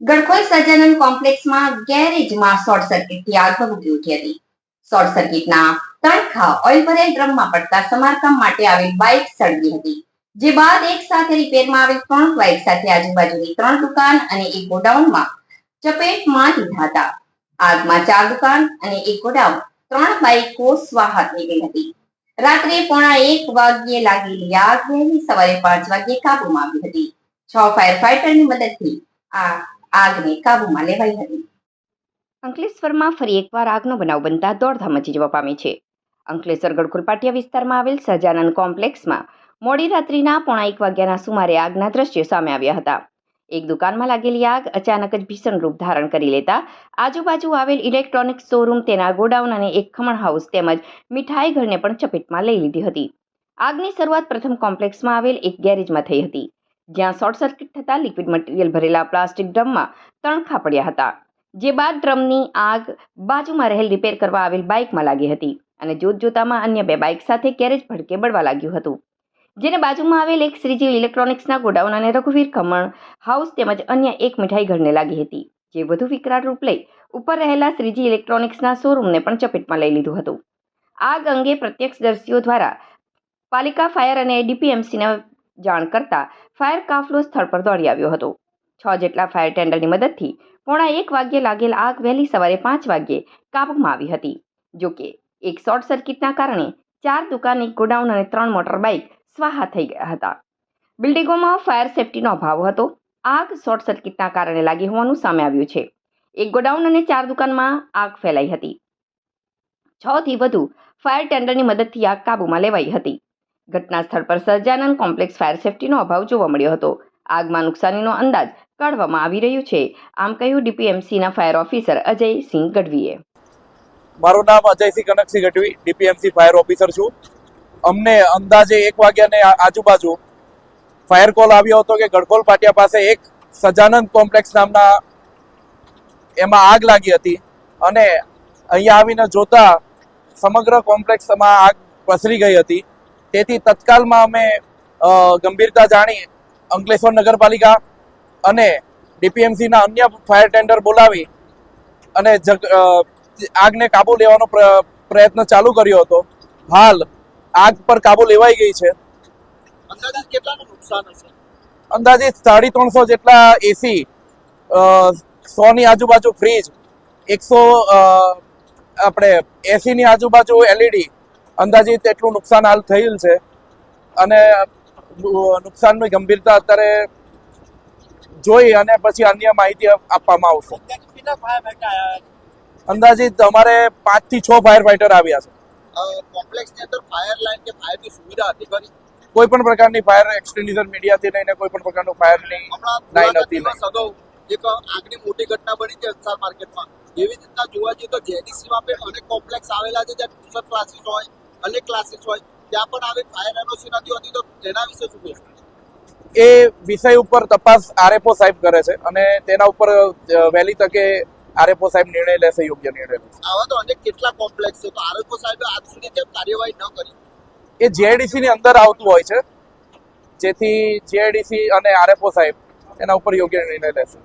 ગડખોઈ Sajanand કોમ્પ્લેક્સમાં ગેરેજમાં short સર્કિટથી આગ ભભૂકી ઉઠી હતી. શોર્ટ સર્કિટના તણખા ઓઇલ ભરેલ ડ્રમમાં પડતા સમારકામ માટે આવેલ બાઇક સળગી હતી. જે બાદ એક સાથે રિપેરમાં આવેલ ત્રણ બાઇક સાથે આજુબાજુની ત્રણ દુકાન અને એક ગોડાઉનમાં ચપેટમાં લીધા હતા. આગમાં ચાર દુકાન અને એક ગોડાઉન, ત્રણ બાઇકો સ્વાહા થઈ ગઈ હતી. રાત્રે પોણા એક વાગ્યે લાગેલી આગ વહેલી સવારે પાંચ વાગ્યે કાબુમાં આવી હતી. છ ફાયર ફાઈટરની મદદથી આ આગને કાબુમાં લેવાઈ હતી અંકલેશ્વરમાં ફરી એકવાર આગનો બનાવ બનતા દોડધામ મચી જવા પામી છે. અંકલેશ્વર ગડખોલ પાટિયા વિસ્તારમાં આવેલ સજાનંદ કોમ્પ્લેક્સમાં મોડી રાત્રિના પોણા એક વાગ્યાના સુમારે આગના દ્રશ્યો સામે આવ્યા હતા. એક દુકાનમાં લાગેલી આગ અચાનક જ ભીષણ રૂપ ધારણ કરી લેતા આજુબાજુ આવેલ ઇલેક્ટ્રોનિક શોરૂમ તેના ગોડાઉન અને એક ખમણ હાઉસ તેમજ મીઠાઈ ઘરને પણ ચપેટમાં લઈ લીધી હતી. આગની શરૂઆત પ્રથમ કોમ્પ્લેક્સમાં આવેલ એક ગેરેજમાં થઈ હતી. જ્યાં શોર્ટ સર્કિટ થતાં લિક્વિડ મટીરિયલ ભરેલા પ્લાસ્ટિક ડ્રમમાં ત્રણ ખાપડ્યા હતા, જે બાદ ડ્રમની આગ બાજુમાં રહેલ રિપેર કરવા આવેલ બાઇકમાં લાગી હતી અને જોત જોતામાં અન્ય બે બાઇક સાથે ગેરેજ ભડકે બળવા લાગ્યું હતું. જેને બાજુમાં આવેલ એક શ્રીજી ઇલેક્ટ્રોનિક્સના ગોડાઉન અને રઘુવીર ખમણ હાઉસ તેમજ અન્ય એક મીઠાઈ ઘરને લાગી હતી, જે વધુ વિકરાળ રૂપ લઈ ઉપર રહેલા શ્રીજી ઇલેક્ટ્રોનિક્સના શોરૂમને પણ ચપેટમાં લઈ લીધું હતું. આગ અંગે પ્રત્યક્ષદર્શીઓ દ્વારા પાલિકા ફાયર અને ડીપીએમસીને જાણ કરતા ફાયર કાફલો સ્થળ પર દોડી આવ્યો હતો. છ જેટલા ફાયર ટેન્ડરની મદદથી પોણા એક વાગ્યે લાગેલ આગ વહેલી સવારે પાંચ વાગ્યે કાબૂમાં આવી હતી. જોકે એક શોર્ટ સર્કિટના કારણે ચાર દુકાન એક ગોડાઉન અને ત્રણ મોટર બાઇક સ્વાહા થઈ ગયા હતા. બિલ્ડિંગોમાં ફાયર સેફટીનો અભાવ હતો. આગ શોર્ટ સર્કિટના કારણે લાગી હોવાનું સામે આવ્યું છે. એક ગોડાઉન અને ચાર દુકાનમાં આગ ફેલાઈ હતી. છ થી વધુ ફાયર ટેન્ડરની મદદથી આગ કાબૂમાં લેવાઈ હતી. ઘટના સ્થળ પર સહજાનંદ કોમ્પ્લેક્સ ફાયર સેફટીનો અભાવ જોવા મળ્યો હતો. આગમાં નુકસાનીનો અંદાજ કાઢવામાં આવી રહ્યું છે. આમ કહ્યું ડીપીએમસીના ફાયર ઓફિસર અજયસિંહ ગઢવીએ. મારું નામ Ajaysinh Kanaksinh Gadhvi, DPMC fire officer છું. અમને અંદાજે એક વાગ્યાને આજુબાજુ ફાયર કોલ આવ્યો હતો કે ગડકોલ પાટિયા પાસે એક સજાનંદ કોમ્પ્લેક્સ નામના એમાં આગ લાગી હતી અને અહીંયા આવીને જોતા સમગ્ર કોમ્પ્લેક્સમાં આગ પસરી ગઈ હતી. તેથી તત્કાલમાં અમે ગંભીરતા જાણી અંકલેશ્વર નગરપાલિકા અને ડીપીએમસીના અન્ય ફાયર ટેન્ડર બોલાવી અને આગને કાબુ લેવાનો પ્ર- પ્રયત્ન ચાલુ કર્યો હતો. હાલ આગ પર કાબુ લેવાઈ ગઈ છે. અંદાજિત સાડી ત્રણસો જેટલા એસી સો ની આજુબાજુ ફ્રીજ એકસો આપણે એસી ની આજુબાજુ એલઈડી અંદાજિત એટલું નુકસાન હાલ થયેલ છે. અને નુકસાનની ગંભીરતા અત્યારે જોઈ અને પછી અન્ય માહિતી આપવામાં આવશે. અંદાજિત અમારે પાંચથી છ ફાયર ફાઈટર આવ્યા છે. કોમ્પ્લેક્સ અંદર ફાયર લાઈન કે ફાયરની સુવિધા હતી ખરી? કોઈ પણ પ્રકારની ફાયર એક્સટેન્શન મીડિયાથી લઈને કોઈ પણ પ્રકારનું ફાયરની લાઈન હતી એક આગની મોટી ઘટના બની છે અંસાર માર્કેટમાં. એવી રીતના જોવા જઈએ તો જેની સીમા પે અનેક કોમ્પ્લેક્સ આવેલા છે જ્યાં ટ્યુશન ક્લાસીસ હોય અનેક ક્લાસીસ હોય ત્યાં પણ આવી ફાયર એનઓસી નથી હોતી તો તેના વિશે શું કહેશો? એ વિષય ઉપર તપાસ આરએફઓ સાહેબ કરે છે અને તેના ઉપર વહેલી તકે આરએફઓ સાહેબ નિર્ણય લેશે યોગ્ય નિર્ણય આવા તો અનેક કેટલા કોમ્પ્લેક્સ છે તો આરએફઓ સાહેબે આજ સુધી કેમ કાર્યવાહી ન કરી? એ જીઆઈડીસી ની અંદર આવતું હોય છે જેથી જીઆઈડીસી અને આરએફઓ સાહેબ એના ઉપર યોગ્ય નિર્ણય લેશે.